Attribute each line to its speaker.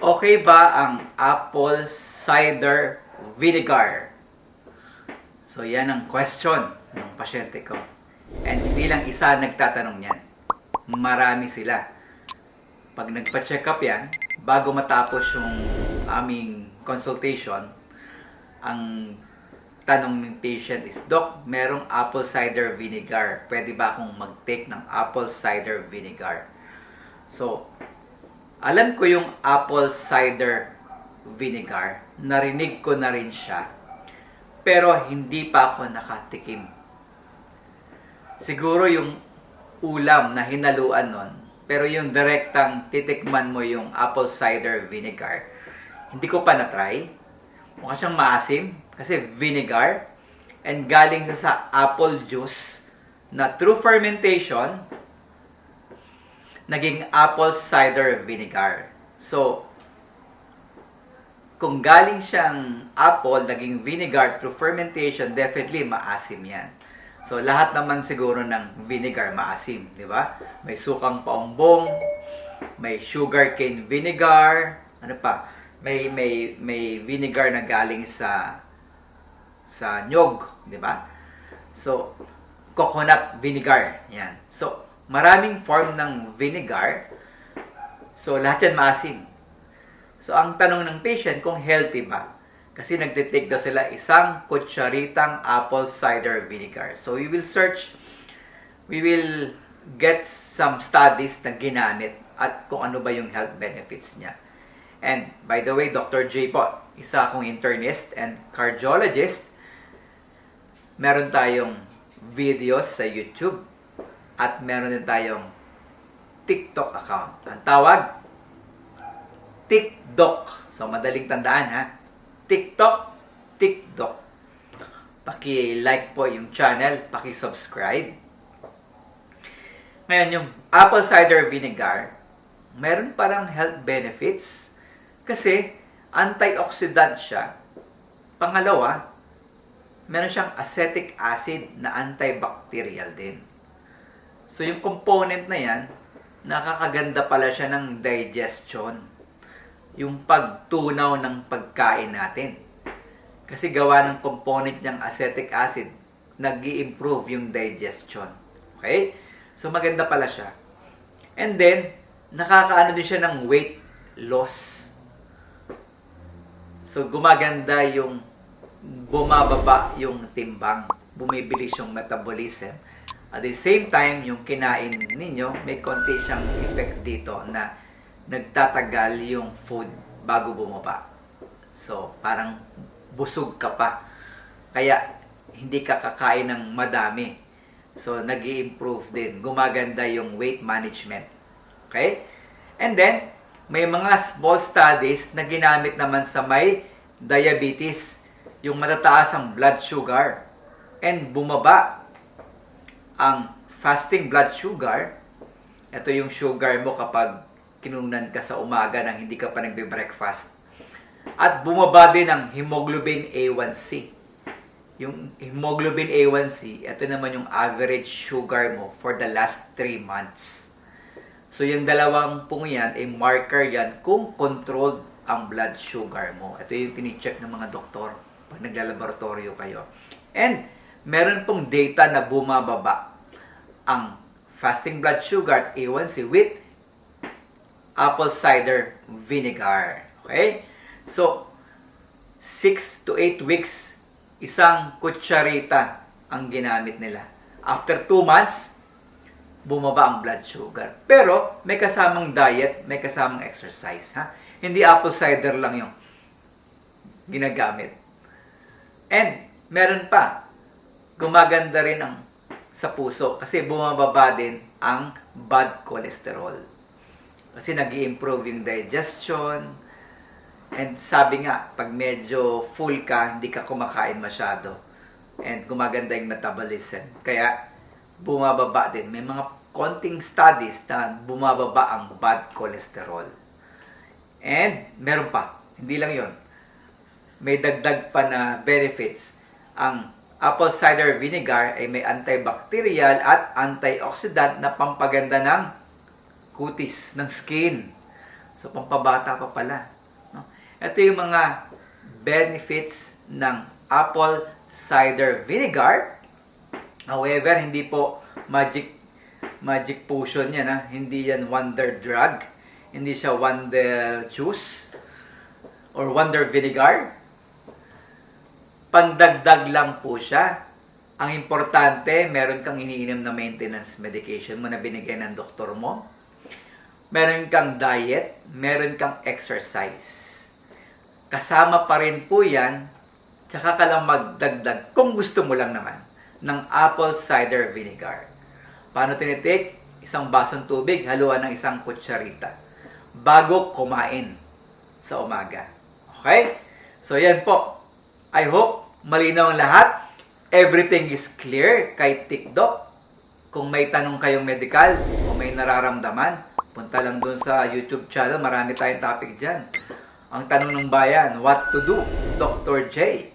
Speaker 1: Okay ba ang apple cider vinegar? So yan ang question ng pasyente ko. And hindi lang isa nagtatanong yan. Marami sila. Pag nagpa-check up yan, bago matapos yung aming consultation, ang tanong ng patient is, Doc, merong apple cider vinegar. Pwede ba akong mag-take ng apple cider vinegar? So, alam ko yung apple cider vinegar. Narinig ko na rin siya. Pero hindi pa ako nakatikim. Siguro yung ulam na hinaluan nun, pero yung direktang titikman mo yung apple cider vinegar, hindi ko pa na-try. Mukha siyang maasim kasi vinegar and galing sa sa apple juice na through fermentation naging apple cider vinegar. So, kung galing siyang apple, naging vinegar through fermentation, definitely maasim yan. So, lahat naman siguro ng vinegar maasim, di ba? May sukang paumbong, may sugar cane vinegar, ano pa? May may may vinegar na galing sa sa nyog, di ba? So, coconut vinegar, yan. So, maraming form ng vinegar. So, lahat yan maasim. So, ang tanong ng patient kung healthy ba? Kasi nagtitake daw sila isang kutsaritang apple cider vinegar. So, we will search, we will get some studies na ginamit at kung ano ba yung health benefits niya. And, by the way, Dr. J po, isa akong internist and cardiologist. Meron tayong videos sa YouTube at meron din tayong TikTok account. Ang tawag, TikTok. So, madaling tandaan ha. TikTok, TikTok. Paki-like po yung channel, paki-subscribe. Ngayon, yung apple cider vinegar, meron parang health benefits kasi antioxidant siya. Pangalawa, meron siyang acetic acid na antibacterial din. So, yung component na yan, nakakaganda pala siya ng digestion yung pagtunaw ng pagkain natin. Kasi gawa ng component niyang acetic acid, nag improve yung digestion. Okay? So maganda pala siya. And then, nakakaano din siya ng weight loss. So gumaganda yung bumababa yung timbang, bumibilis yung metabolism. At the same time, yung kinain ninyo, may konti siyang effect dito na nagtatagal yung food bago bumaba. So, parang busog ka pa. Kaya, hindi ka kakain ng madami. So, nag improve din. Gumaganda yung weight management. Okay? And then, may mga small studies na ginamit naman sa may diabetes. Yung matataas ang blood sugar. And bumaba ang fasting blood sugar. Ito yung sugar mo kapag kinunan ka sa umaga nang hindi ka pa nagbe-breakfast. At bumaba din ang hemoglobin A1C. Yung hemoglobin A1C, ito naman yung average sugar mo for the last 3 months. So yung dalawang pong yan, ay marker yan kung controlled ang blood sugar mo. Ito yung tinicheck ng mga doktor pag naglalaboratorio kayo. And meron pong data na bumababa ang fasting blood sugar at A1C with apple cider vinegar. Okay? So, 6 to 8 weeks, isang kutsarita ang ginamit nila. After 2 months, bumaba ang blood sugar. Pero, may kasamang diet, may kasamang exercise. Ha? Hindi apple cider lang yung ginagamit. And, meron pa, gumaganda rin ang sa puso kasi bumababa din ang bad cholesterol. Kasi nag improve yung digestion. And sabi nga, pag medyo full ka, hindi ka kumakain masyado. And gumaganda yung metabolism. Kaya, bumababa din. May mga konting studies na bumababa ang bad cholesterol. And, meron pa. Hindi lang yon May dagdag pa na benefits. Ang apple cider vinegar ay may antibacterial at antioxidant na pampaganda ng kutis, ng skin. So, pampabata pa pala. No? Ito yung mga benefits ng apple cider vinegar. However, hindi po magic magic potion yan. Ha? Hindi yan wonder drug. Hindi siya wonder juice or wonder vinegar. Pandagdag lang po siya. Ang importante, meron kang iniinom na maintenance medication mo na binigay ng doktor mo. Meron kang diet, meron kang exercise. Kasama pa rin po yan, tsaka ka lang magdagdag, kung gusto mo lang naman, ng apple cider vinegar. Paano tinitake? Isang basong tubig, haluan ng isang kutsarita. Bago kumain sa umaga. Okay? So yan po. I hope malinaw ang lahat. Everything is clear kay TikTok. Kung may tanong kayong medical o may nararamdaman, punta lang dun sa YouTube channel. Marami tayong topic dyan. Ang tanong ng bayan, what to do? Dr. J.